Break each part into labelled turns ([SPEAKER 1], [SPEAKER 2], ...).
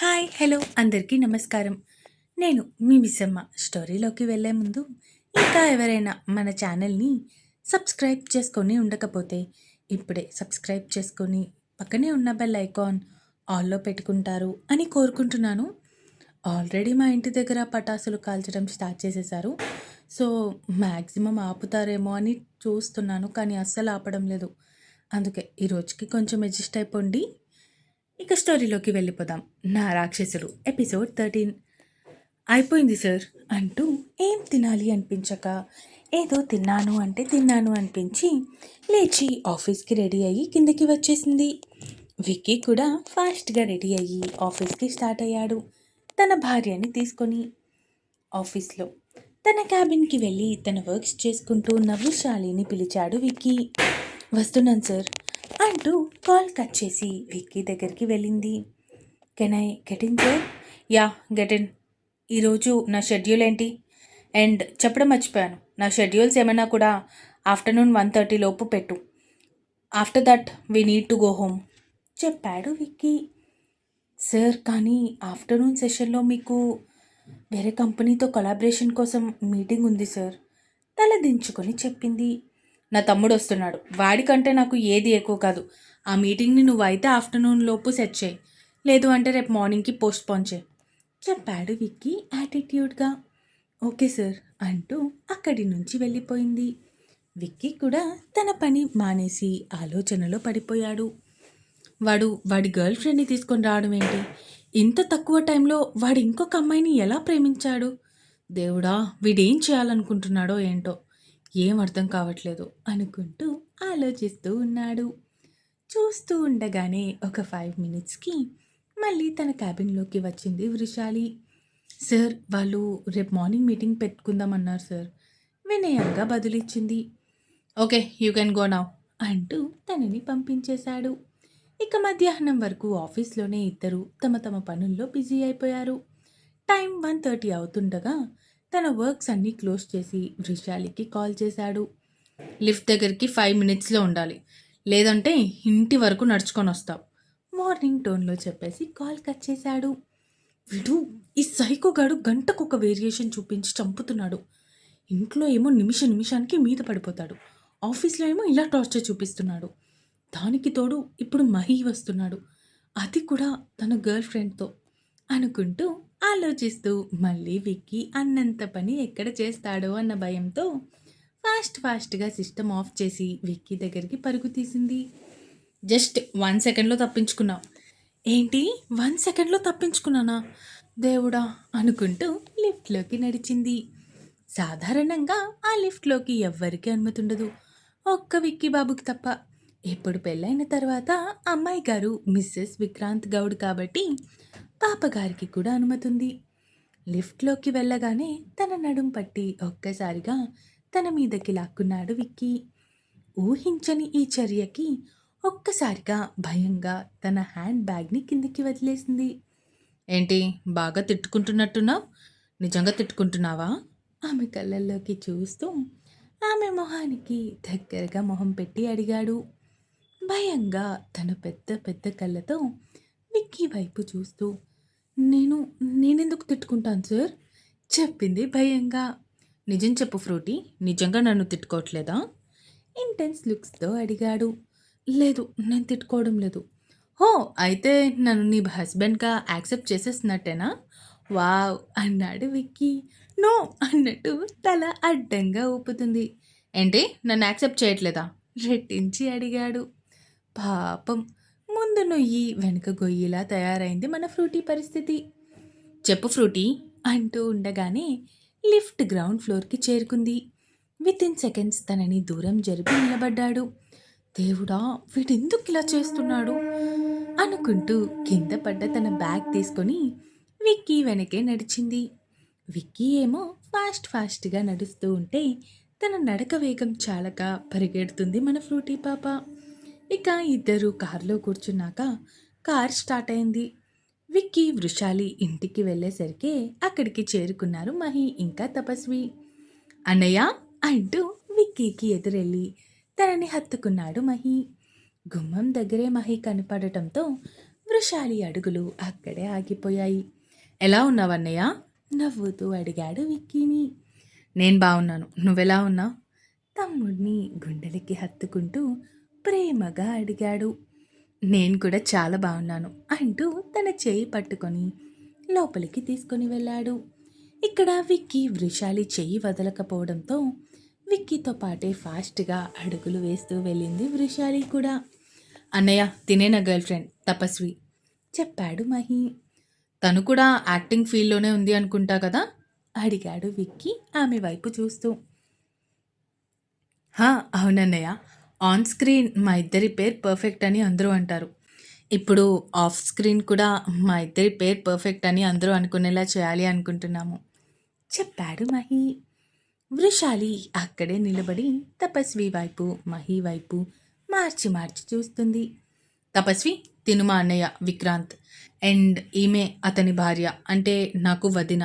[SPEAKER 1] hi hello అందరికీ నమస్కారం నేను మీ మిస్సమ్మ స్టోరీలోకి వెళ్ళే ముందు ఇంకా ఎవరైనా మన ఛానల్ని సబ్స్క్రైబ్ చేసుకొని ఉండకపోతే ఇప్పుడే సబ్స్క్రైబ్ చేసుకొని పక్కనే ఉన్న బెల్ ఐకాన్ ఆల్లో పెట్టుకుంటారు అని కోరుకుంటున్నాను ఆల్రెడీ మా ఇంటి దగ్గర పటాసులు కాల్చడం స్టార్ట్ చేసేసారు సో మ్యాక్సిమం ఆపుతారేమో అని చూస్తున్నాను కానీ అస్సలు ఆపడం లేదు అందుకే ఈరోజుకి కొంచెం అడ్జస్ట్ అయిపోండి ఇక స్టోరీలోకి వెళ్ళిపోదాం నా రాక్షసుడు ఎపిసోడ్ థర్టీన్ అయిపోయింది సార్ అంటూ ఏం తినాలి అనిపించక ఏదో తిన్నాను అంటే తిన్నాను అనిపించి లేచి ఆఫీస్కి రెడీ అయ్యి కిందకి వచ్చేసింది విక్కీ కూడా ఫాస్ట్గా రెడీ అయ్యి ఆఫీస్కి స్టార్ట్ అయ్యాడు తన భార్యని తీసుకొని ఆఫీస్లో తన క్యాబిన్కి వెళ్ళి తన వర్క్స్ చేసుకుంటూ శాలిని పిలిచాడు విక్కీ వస్తున్నాను సార్ అంటూ కాల్ కట్ చేసి విక్కీ దగ్గరికి వెళ్ళింది can I get in sir
[SPEAKER 2] yeah get in ఈరోజు నా షెడ్యూల్ ఏంటి అండ్ చెప్పడం మర్చిపోయాను నా షెడ్యూల్స్ ఏమైనా కూడా ఆఫ్టర్నూన్ వన్ థర్టీ లోపు పెట్టు after that we need to go home
[SPEAKER 1] చెప్పాడు విక్కీ సార్ కానీ ఆఫ్టర్నూన్ సెషన్లో మీకు వేరే కంపెనీతో కొలాబరేషన్ కోసం మీటింగ్ ఉంది సార్ తలదించుకొని చెప్పింది
[SPEAKER 2] నా తమ్ముడు వస్తున్నాడు వాడికంటే నాకు ఏది ఎక్కువ కాదు ఆ మీటింగ్ని నువ్వు అయితే ఆఫ్టర్నూన్ లోపు సెట్ చేయి లేదు అంటే రేపు మార్నింగ్కి పోస్ట్ పోన్ చేయి
[SPEAKER 1] చెప్పాడు విక్కీ యాటిట్యూడ్గా ఓకే సార్ అంటూ అక్కడి నుంచి వెళ్ళిపోయింది విక్కీ కూడా తన పని మానేసి ఆలోచనలో పడిపోయాడు వాడు వాడి గర్ల్ ఫ్రెండ్ని తీసుకొని రావడం ఏంటి ఇంత తక్కువ టైంలో వాడు ఇంకొక అమ్మాయిని ఎలా ప్రేమించాడు దేవుడా వీడేం చేయాలనుకుంటున్నాడో ఏంటో ఏం అర్థం కావట్లేదు అనుకుంటూ ఆలోచిస్తూ ఉన్నాడు చూస్తూ ఉండగానే ఒక ఫైవ్ మినిట్స్కి మళ్ళీ తన క్యాబిన్లోకి వచ్చింది వృషాలి సార్ వాళ్ళు రేపు మార్నింగ్ మీటింగ్ పెట్టుకుందామన్నారు సార్ వినయంగా బదులిచ్చింది
[SPEAKER 2] okay you can go now
[SPEAKER 1] అంటూ తనని పంపించేశాడు ఇక మధ్యాహ్నం వరకు ఆఫీస్లోనే ఇద్దరు తమ తమ పనుల్లో బిజీ అయిపోయారు టైం వన్ థర్టీ అవుతుండగా తన వర్క్స్ అన్నీ క్లోజ్ చేసి వృషాలికి కాల్ చేశాడు
[SPEAKER 2] లిఫ్ట్ దగ్గరికి ఫైవ్ మినిట్స్లో ఉండాలి లేదంటే ఇంటి వరకు నడుచుకొని వస్తావు
[SPEAKER 1] మార్నింగ్ టోన్లో చెప్పేసి కాల్ కట్ చేశాడు విడు ఈ సైకోగాడు గంటకు ఒక వేరియేషన్ చూపించి చంపుతున్నాడు ఇంట్లో ఏమో నిమిష నిమిషానికి మీద పడిపోతాడు ఆఫీస్లో ఏమో ఇలా టార్చర్ చూపిస్తున్నాడు దానికి తోడు ఇప్పుడు మహి వస్తున్నాడు అది కూడా తన గర్ల్ ఫ్రెండ్తో అనుకుంటూ ఆలోచిస్తూ మళ్ళీ విక్కీ అన్నంత పని ఎక్కడ చేస్తాడో అన్న భయంతో ఫాస్ట్ ఫాస్ట్గా సిస్టమ్ ఆఫ్ చేసి విక్కీ దగ్గరికి పరుగు తీసింది
[SPEAKER 2] జస్ట్ వన్ సెకండ్లో తప్పించుకున్నావు
[SPEAKER 1] ఏంటి వన్ సెకండ్లో తప్పించుకున్నానా దేవుడా అనుకుంటూ లిఫ్ట్లోకి నడిచింది సాధారణంగా ఆ లిఫ్ట్లోకి ఎవ్వరికీ అనుమతి ఉండదు ఒక్క విక్కీ బాబుకి తప్ప ఇప్పుడు పెళ్ళైన తర్వాత అమ్మాయి గారు మిస్సెస్ విక్రాంత్ గౌడ్ కాబట్టి పాపగారికి కూడా అనుమతి ఉంది లిఫ్ట్లోకి వెళ్ళగానే తన నడుం పట్టి ఒక్కసారిగా తన మీదకి లాక్కున్నాడు విక్కీ ఊహించని ఈ చర్యకి ఒక్కసారిగా భయంగా తన హ్యాండ్ బ్యాగ్ని కిందికి వదిలేసింది
[SPEAKER 2] ఏంటి బాగా తిట్టుకుంటున్నట్టున్నావు నిజంగా తిట్టుకుంటున్నావా
[SPEAKER 1] ఆమె కళ్ళల్లోకి చూస్తూ ఆమె మొహానికి దగ్గరగా మొహం పెట్టి అడిగాడు భయంగా తన పెద్ద పెద్ద కళ్ళతో విక్కీ వైపు చూస్తూ నేను నేనెందుకు తిట్టుకుంటాను సార్ చెప్పింది భయంగా
[SPEAKER 2] నిజం చెప్పు ఫ్రూటీ నిజంగా నన్ను తిట్టుకోవట్లేదా
[SPEAKER 1] ఇంటెన్స్ లుక్స్తో అడిగాడు లేదు నేను తిట్టుకోవడం లేదు
[SPEAKER 2] హో అయితే నన్ను నీ హస్బెండ్గా యాక్సెప్ట్ చేసేసినట్టేనా
[SPEAKER 1] వావ్ అన్నాడు విక్కీ నో అన్నట్టు తల అడ్డంగా ఊపుతుంది
[SPEAKER 2] ఏంటి నన్ను యాక్సెప్ట్ చేయట్లేదా
[SPEAKER 1] రెట్టించి అడిగాడు పాపం ముందు నొయ్యి వెనుక గొయ్యిలా తయారైంది మన ఫ్రూటీ పరిస్థితి చెప్పు ఫ్రూటీ అంటూ ఉండగానే లిఫ్ట్ గ్రౌండ్ ఫ్లోర్కి చేరుకుంది విత్ ఇన్ సెకండ్స్ తనని దూరం జరిపి నిలబడ్డాడు దేవుడా వీడెందుకు ఇలా చేస్తున్నాడు అనుకుంటూ కింద పడ్డ తన బ్యాగ్ తీసుకొని విక్కీ వెనకే నడిచింది విక్కీ ఏమో ఫాస్ట్ ఫాస్ట్గా నడుస్తూ ఉంటే తన నడక వేగం చాలక పరిగెడుతుంది మన ఫ్రూటీ పాప ఇక ఇద్దరు కారులో కూర్చున్నాక కార్ స్టార్ట్ అయింది విక్కీ వృషాలి ఇంటికి వెళ్ళేసరికి అక్కడికి చేరుకున్నారు మహి ఇంకా తపస్వి అన్నయ్య అంటూ విక్కీకి ఎదురెళ్ళి తనని హత్తుకున్నాడు మహి గుమ్మం దగ్గరే మహి కనపడటంతో వృషాలి అడుగులు అక్కడే ఆగిపోయాయి
[SPEAKER 2] ఎలా ఉన్నావు అన్నయ్య
[SPEAKER 1] నవ్వుతూ అడిగాడు విక్కీని
[SPEAKER 2] నేను బాగున్నాను నువ్వెలా ఉన్నావు
[SPEAKER 1] తమ్ముడిని గుండెలకి హత్తుకుంటూ ప్రేమగా అడిగాడు
[SPEAKER 2] నేను కూడా చాలా బాగున్నాను అంటూ తన చేయి పట్టుకొని లోపలికి తీసుకొని వెళ్ళాడు
[SPEAKER 1] ఇక్కడ విక్కీ వృషాలి చెయ్యి వదలకపోవడంతో విక్కీతో పాటే ఫాస్ట్గా అడుగులు వేస్తూ వెళ్ళింది వృషాలి కూడా
[SPEAKER 2] అన్నయ్య తినే నా గర్ల్ ఫ్రెండ్ తపస్వి
[SPEAKER 1] చెప్పాడు మహి
[SPEAKER 2] తను కూడా యాక్టింగ్ ఫీల్డ్లోనే ఉంది అనుకుంటా కదా
[SPEAKER 1] అడిగాడు విక్కీ ఆమె వైపు చూస్తూ
[SPEAKER 2] అవునన్నయ్య ఆన్ స్క్రీన్ మా ఇద్దరి పేరు పర్ఫెక్ట్ అని అందరూ అంటారు ఇప్పుడు ఆఫ్ స్క్రీన్ కూడా మా ఇద్దరి పేరు పర్ఫెక్ట్ అని అందరూ అనుకునేలా చేయాలి అనుకుంటున్నాము
[SPEAKER 1] చెప్పాడు మహి వృషాలి అక్కడే నిలబడి తపస్వి వైపు మహి వైపు మార్చి మార్చి చూస్తుంది
[SPEAKER 2] తపస్వి తినుమా అన్నయ్య విక్రాంత్ అండ్ ఈమె అతని భార్య అంటే నాకు వదిన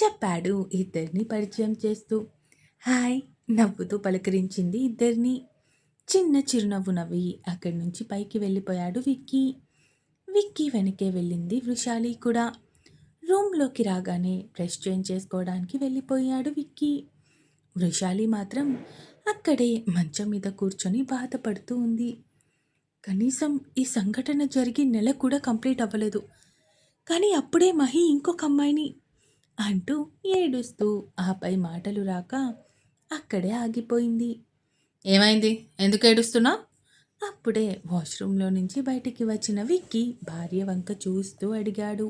[SPEAKER 1] చెప్పాడు ఇద్దరిని పరిచయం చేస్తూ హాయ్ నవ్వుతూ పలకరించింది ఇద్దరిని చిన్న చిరునవ్వు నవ్వి అక్కడి నుంచి పైకి వెళ్ళిపోయాడు విక్కీ విక్కీ వెనకే వెళ్ళింది వృషాలి కూడా రూమ్లోకి రాగానే ఫ్రెష్ చేంజ్ చేసుకోవడానికి వెళ్ళిపోయాడు విక్కీ వృషాలి మాత్రం అక్కడే మంచం మీద కూర్చొని బాధపడుతూ ఉంది కనీసం ఈ సంఘటన జరిగి నెల కూడా కంప్లీట్ అవ్వలేదు కానీ అప్పుడే మహి ఇంకొక అమ్మాయిని అంటూ ఏడుస్తూ ఆపై మాటలు రాక అక్కడే ఆగిపోయింది
[SPEAKER 2] ఏమైంది ఎందుకు ఏడుస్తున్నా
[SPEAKER 1] అప్పుడే వాష్రూమ్లో నుంచి బయటికి వచ్చిన విక్కీ భార్య వంక చూస్తూ అడిగాడు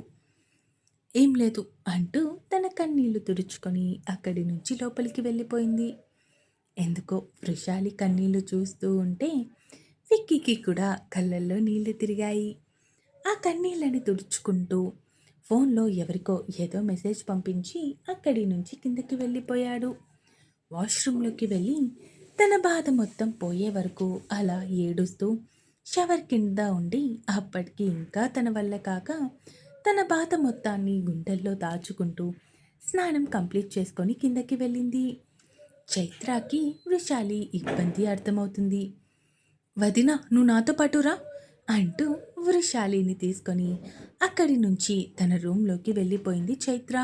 [SPEAKER 1] ఏం లేదు అంటూ తన కన్నీళ్లు తుడుచుకొని అక్కడి నుంచి లోపలికి వెళ్ళిపోయింది ఎందుకో వృషాలి కన్నీళ్లు చూస్తూ ఉంటే విక్కీకి కూడా కళ్ళల్లో నీళ్లు తిరిగాయి ఆ కన్నీళ్ళని తుడుచుకుంటూ ఫోన్లో ఎవరికో ఏదో మెసేజ్ పంపించి అక్కడి నుంచి కిందకి వెళ్ళిపోయాడు వాష్రూమ్లోకి వెళ్ళి తన బాధ మొత్తం పోయే వరకు అలా ఏడుస్తూ షవర్ కింద ఉండి అప్పటికి ఇంకా తన వల్ల కాక తన బాధ మొత్తాన్ని గుండెల్లో దాచుకుంటూ స్నానం కంప్లీట్ చేసుకొని కిందకి వెళ్ళింది చైత్రాకి వృషాలి ఇబ్బంది అర్థమవుతుంది వదిన నువ్వు నాతో పాటురా అంటూ వృషాలిని తీసుకొని అక్కడి నుంచి తన రూమ్లోకి వెళ్ళిపోయింది చైత్ర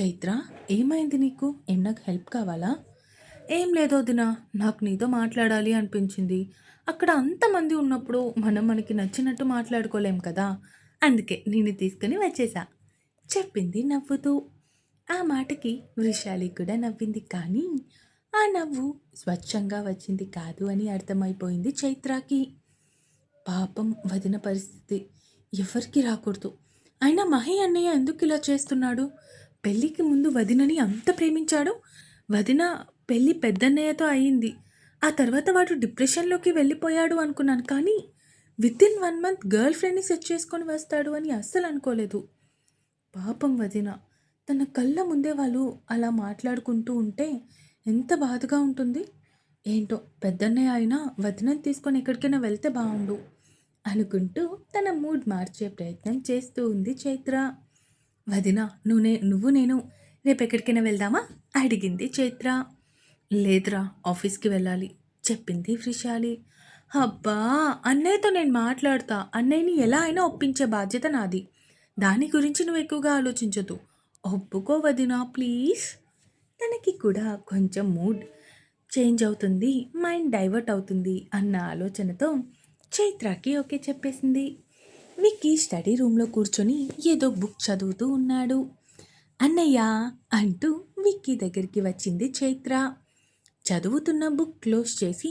[SPEAKER 1] చైత్ర ఏమైంది నీకు ఏం నాకు హెల్ప్ కావాలా ఏం లేదో దిన నాకు నీతో మాట్లాడాలి అనిపించింది అక్కడ అంతమంది ఉన్నప్పుడు మనం మనకి నచ్చినట్టు మాట్లాడుకోలేం కదా అందుకే నేను తీసుకుని వచ్చేసా చెప్పింది నవ్వుతూ ఆ మాటకి వృషాలి కూడా నవ్వింది కానీ ఆ నవ్వు స్వచ్ఛంగా వచ్చింది కాదు అని అర్థమైపోయింది చైత్రాకి పాపం వదిన పరిస్థితి ఎవరికి రాకూడదు అయినా మహి అన్నయ్య ఎందుకు ఇలా చేస్తున్నాడు పెళ్ళికి ముందు వదినని అంత ప్రేమించాడు వదిన పెళ్ళి పెద్దన్నయ్యతో అయ్యింది ఆ తర్వాత వాడు డిప్రెషన్లోకి వెళ్ళిపోయాడు అనుకున్నాను కానీ within one month girl ఫ్రెండ్ని సెట్ చేసుకొని వస్తాడు అని అస్సలు అనుకోలేదు పాపం వదిన తన కళ్ళ ముందే వాళ్ళు అలా మాట్లాడుకుంటూ ఉంటే ఎంత బాధగా ఉంటుంది ఏంటో పెద్దన్నయ్య అయినా వదినని తీసుకొని ఎక్కడికైనా వెళ్తే బాగుండు అనుకుంటూ తన మూడ్ మార్చే ప్రయత్నం చేస్తూ ఉంది చైత్ర వదిన నువ్వు నువ్వు నేను రేపు ఎక్కడికైనా వెళ్దామా అడిగింది చైత్ర లేదురా ఆఫీస్కి వెళ్ళాలి చెప్పింది వృషాలి అబ్బా అన్నయ్యతో నేను మాట్లాడతా అన్నయ్యని ఎలా అయినా ఒప్పించే బాధ్యత నాది దాని గురించి నువ్వు ఎక్కువగా ఆలోచించదు ఒప్పుకోవదినా ప్లీజ్ తనకి కూడా కొంచెం మూడ్ చేంజ్ అవుతుంది మైండ్ డైవర్ట్ అవుతుంది అన్న ఆలోచనతో చైత్రకి ఓకే చెప్పేసింది విక్కీ స్టడీ రూమ్లో కూర్చొని ఏదో బుక్ చదువుతూ ఉన్నాడు అన్నయ్య అంటూ విక్కీ దగ్గరికి వచ్చింది చైత్ర చదువుతున్న బుక్ క్లోజ్ చేసి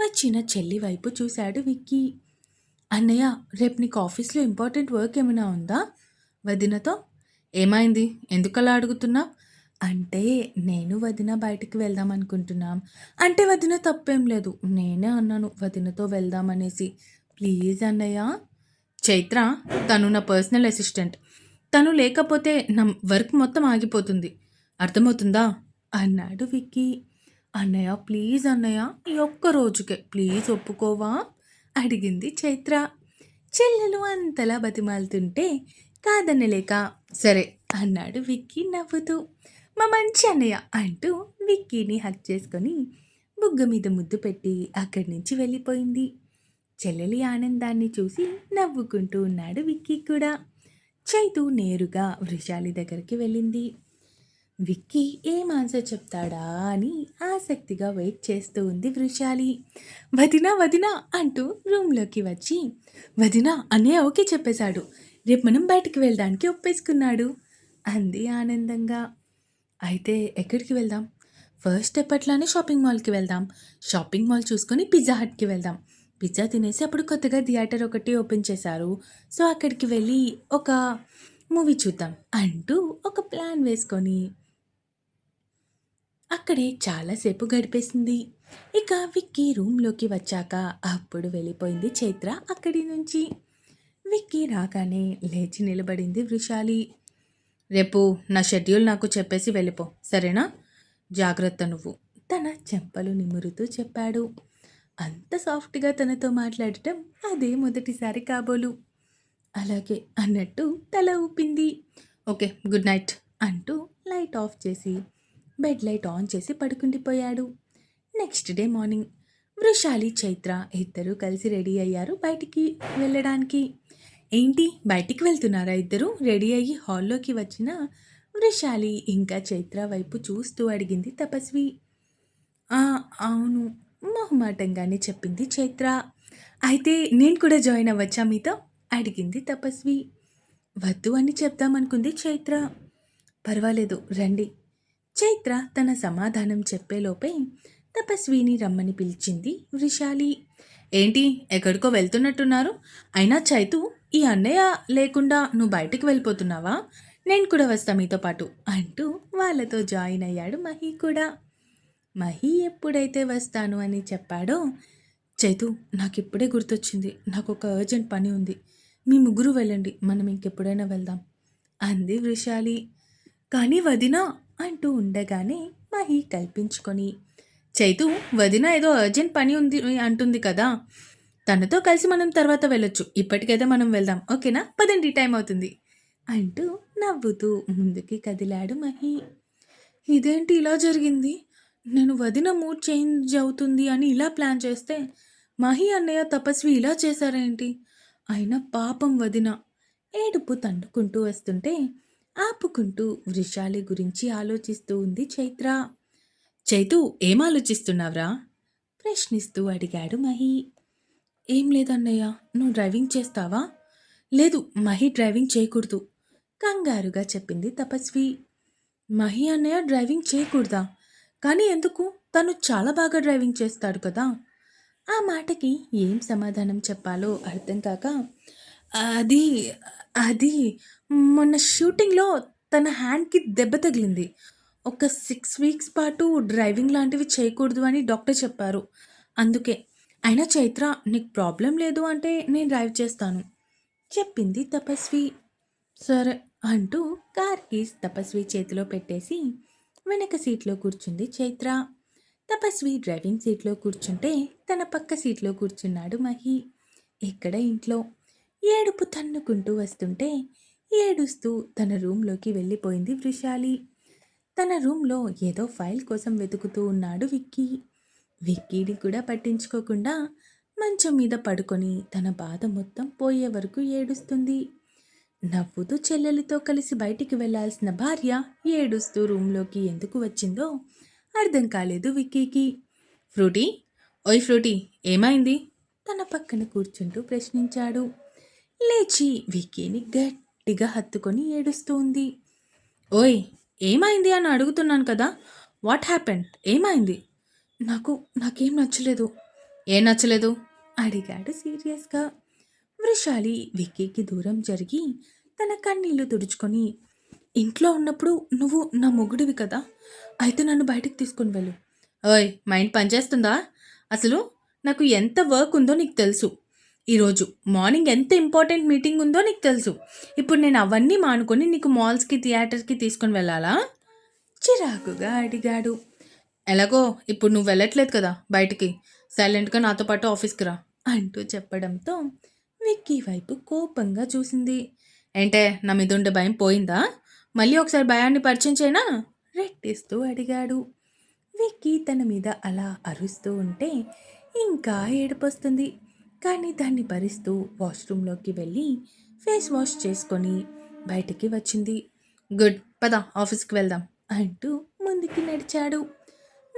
[SPEAKER 1] వచ్చిన చెల్లి వైపు చూశాడు విక్కీ అన్నయ్య రేపు నీకు ఆఫీస్లో ఇంపార్టెంట్ వర్క్ ఏమైనా ఉందా వదినతో
[SPEAKER 2] ఏమైంది ఎందుకలా అడుగుతున్నా
[SPEAKER 1] అంటే నేను వదిన బయటికి వెళ్దాం అనుకుంటున్నాం అంటే వదిన తప్పేం లేదు నేనే అన్నాను వదినతో వెళ్దామనేసి ప్లీజ్ అన్నయ్య
[SPEAKER 2] చైత్ర తను నా పర్సనల్ అసిస్టెంట్ తను లేకపోతే నా వర్క్ మొత్తం ఆగిపోతుంది అర్థమవుతుందా
[SPEAKER 1] అన్నాడు విక్కీ అన్నయ్య ప్లీజ్ అన్నయ్య ఈ ఒక్క రోజుకే ప్లీజ్ ఒప్పుకోవా అడిగింది చైత్ర చెల్లెలు అంతలా బతిమాలుతుంటే కాదనలేక సరే అన్నాడు విక్కీ నవ్వుతూ మా మంచి అన్నయ్య అంటూ విక్కీని హక్ చేసుకొని బుగ్గ మీద ముద్దు పెట్టి అక్కడి నుంచి వెళ్ళిపోయింది చెల్లెలి ఆనందాన్ని చూసి నవ్వుకుంటూ ఉన్నాడు విక్కీ కూడా చైతు నేరుగా వృషాలి దగ్గరికి వెళ్ళింది విక్కీ ఏం ఆన్సర్ చెప్తాడా అని ఆసక్తిగా వెయిట్ చేస్తూ ఉంది వృషాలి వదినా వదినా అంటూ రూమ్లోకి వచ్చి వదినా అనే ఓకే చెప్పేశాడు రేపు మనం బయటికి వెళ్ళడానికి ఒప్పేసుకున్నాడు అంది ఆనందంగా
[SPEAKER 2] అయితే ఎక్కడికి వెళ్దాం ఫస్ట్ ఎప్పట్లోనే షాపింగ్ మాల్కి వెళ్దాం షాపింగ్ మాల్ చూసుకొని పిజ్జా హట్కి వెళ్దాం పిజ్జా తినేసి అప్పుడు కొత్తగా థియేటర్ ఒకటి ఓపెన్ చేశారు సో అక్కడికి వెళ్ళి ఒక మూవీ చూద్దాం అంటూ ఒక ప్లాన్ వేసుకొని
[SPEAKER 1] అక్కడే చాలాసేపు గడిపేసింది ఇక విక్కీ రూమ్లోకి వచ్చాక అప్పుడు వెళ్ళిపోయింది చైత్ర అక్కడి నుంచి విక్కీ రాగానే లేచి నిలబడింది వృషాలి
[SPEAKER 2] రేపు నా షెడ్యూల్ నాకు చెప్పేసి వెళ్ళిపో సరేనా జాగ్రత్త నువ్వు
[SPEAKER 1] తన చెంపలు నిమురుతూ చెప్పాడు అంత సాఫ్ట్గా తనతో మాట్లాడటం అదే మొదటిసారి కాబోలు అలాగే అన్నట్టు తల ఊపింది
[SPEAKER 2] ఓకే గుడ్ నైట్ అంటూ లైట్ ఆఫ్ చేసి
[SPEAKER 1] బెడ్ లైట్ ఆన్ చేసి పడుకుండిపోయాడు next day morning Vrushali Chaitra ఇద్దరూ కలిసి రెడీ అయ్యారు బయటికి వెళ్ళడానికి ఏంటి బయటికి వెళ్తున్నారా ఇద్దరు రెడీ అయ్యి హాల్లోకి వచ్చిన వృషాలి ఇంకా చైత్ర వైపు చూస్తూ అడిగింది తపస్వి అవును మొహమాటంగానే చెప్పింది చైత్ర అయితే నేను కూడా జాయిన్ అవ్వచ్చా మీతో అడిగింది తపస్వి వద్దు అని చెప్దామనుకుంది చైత్ర పర్వాలేదు రండి చైత్ర తన సమాధానం చెప్పేలోపే తపస్విని రమ్మని పిలిచింది వృషాలి
[SPEAKER 2] ఏంటి ఎక్కడికో వెళ్తున్నట్టున్నారు అయినా చైతు ఈ అన్నయ్య లేకుండా నువ్వు బయటికి వెళ్ళిపోతున్నావా నేను కూడా వస్తా మీతో పాటు అంటూ వాళ్ళతో జాయిన్ అయ్యాడు మహి కూడా
[SPEAKER 1] మహి ఎప్పుడైతే వస్తాను అని చెప్పాడో చైతు నాకు ఇప్పుడే గుర్తొచ్చింది నాకు ఒక అర్జెంట్ పని ఉంది మీ ముగ్గురు వెళ్ళండి మనం ఇంకెప్పుడైనా వెళ్దాం అంది వృషాలి కానీ వదినా అంటూ ఉండగానే మహి కల్పించుకొని
[SPEAKER 2] చైతు వదిన ఏదో అర్జెంట్ పని ఉంది అంటుంది కదా తనతో కలిసి మనం తర్వాత వెళ్ళొచ్చు ఇప్పటికైతే మనం వెళ్దాం ఓకేనా పదండి టైం అవుతుంది
[SPEAKER 1] అంటూ నవ్వుతూ ముందుకి కదిలాడు మహి ఇదేంటి ఇలా జరిగింది నేను వదిన మూడ్ చేంజ్ అవుతుంది అని ఇలా ప్లాన్ చేస్తే మహి అన్నయ్య తపస్వి ఇలా చేశారేంటి అయినా పాపం వదిన ఏడుపు తండుకుంటూ వస్తుంటే ఆపుకుంటూ వృషాలి గురించి ఆలోచిస్తూ ఉంది చైత్ర
[SPEAKER 2] చైతు ఏం ఆలోచిస్తున్నావ్రా
[SPEAKER 1] ప్రశ్నిస్తూ అడిగాడు మహి ఏం లేదన్నయ్య నువ్వు డ్రైవింగ్ చేస్తావా లేదు మహి డ్రైవింగ్ చేయకూడదు కంగారుగా చెప్పింది తపస్వి మహి అన్నయ్య డ్రైవింగ్ చేయకూడదా కానీ ఎందుకు తను చాలా బాగా డ్రైవింగ్ చేస్తాడు కదా ఆ మాటకి ఏం సమాధానం చెప్పాలో అర్థం కాక అది అది మొన్న షూటింగ్లో తన హ్యాండ్కి దెబ్బ తగిలింది ఒక సిక్స్ వీక్స్ పాటు డ్రైవింగ్ లాంటివి చేయకూడదు అని డాక్టర్ చెప్పారు అందుకే అయినా చైత్ర నీకు ప్రాబ్లం లేదు అంటే నేను డ్రైవ్ చేస్తాను చెప్పింది తపస్వి సరే అంటూ కార్ కీస్ తపస్వి చేతిలో పెట్టేసి వెనక సీట్లో కూర్చుంది చైత్ర తపస్వి డ్రైవింగ్ సీట్లో కూర్చుంటే తన పక్క సీట్లో కూర్చున్నాడు మహి ఇక్కడ ఇంట్లో ఏడుపు తన్నుకుంటూ వస్తుంటే ఏడుస్తూ తన రూమ్లోకి వెళ్ళిపోయింది వృషాలి తన రూమ్లో ఏదో ఫైల్ కోసం వెతుకుతూ ఉన్నాడు విక్కీ విక్కీని కూడా పట్టించుకోకుండా మంచం మీద పడుకొని తన బాధ మొత్తం పోయే వరకు ఏడుస్తుంది నవ్వుతూ చెల్లెలితో కలిసి బయటికి వెళ్లాల్సిన భార్య ఏడుస్తూ రూమ్లోకి ఎందుకు వచ్చిందో అర్థం కాలేదు విక్కీకి
[SPEAKER 2] ఫ్రూటీ ఓయ్ ఫ్రూటీ ఏమైంది
[SPEAKER 1] తన పక్కన కూర్చుంటూ ప్రశ్నించాడు లేచి విక్కీని గట్టిగా హత్తుకొని ఏడుస్తూ ఉంది
[SPEAKER 2] ఓయ్ ఏమైంది అని అడుగుతున్నాను కదా వాట్ హ్యాపెండ్ ఏమైంది
[SPEAKER 1] నాకు నాకేం నచ్చలేదు ఏం నచ్చలేదు అడిగాడు సీరియస్గా వృషాలి విక్కీకి దూరం జరిగి తన కన్నీళ్లు తుడుచుకొని ఇంట్లో ఉన్నప్పుడు నువ్వు నా మొగుడివి కదా అయితే నన్ను బయటకు తీసుకుని వెళ్ళు
[SPEAKER 2] ఓయ్ మైండ్ పనిచేస్తుందా అసలు నాకు ఎంత వర్క్ ఉందో నీకు తెలుసు ఈరోజు మార్నింగ్ ఎంత ఇంపార్టెంట్ మీటింగ్ ఉందో నీకు తెలుసు ఇప్పుడు నేను అవన్నీ మానుకొని నీకు మాల్స్కి థియేటర్కి తీసుకొని వెళ్ళాలా
[SPEAKER 1] చిరాకుగా అడిగాడు
[SPEAKER 2] ఎలాగో ఇప్పుడు నువ్వు వెళ్ళట్లేదు కదా బయటికి సైలెంట్గా నాతో పాటు ఆఫీస్కి రా
[SPEAKER 1] అంటూ చెప్పడంతో విక్కీ వైపు కోపంగా చూసింది
[SPEAKER 2] ఏంటే నా మీద ఉండే భయం పోయిందా మళ్ళీ ఒకసారి భయాన్ని పరిచయం చేయనా
[SPEAKER 1] రెట్టిస్తూ అడిగాడు విక్కీ తన మీద అలా అరుస్తూ ఉంటే ఇంకా ఏడుపొస్తుంది కానీ దాన్ని భరిస్తూ వాష్రూమ్లోకి వెళ్ళి ఫేస్ వాష్ చేసుకొని బయటికి వచ్చింది
[SPEAKER 2] గుడ్ పద ఆఫీస్కి వెళ్దాం
[SPEAKER 1] అంటూ ముందుకి నడిచాడు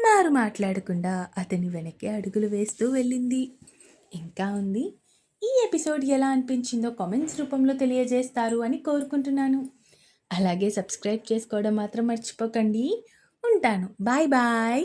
[SPEAKER 1] మారు మాట్లాడకుండా అతని వెనక్కి అడుగులు వేస్తూ వెళ్ళింది ఇంకా ఉంది ఈ ఎపిసోడ్ ఎలా అనిపించిందో కామెంట్స్ రూపంలో తెలియజేస్తారు అని కోరుకుంటున్నాను అలాగే సబ్స్క్రైబ్ చేసుకోవడం మాత్రం మర్చిపోకండి ఉంటాను బాయ్ బాయ్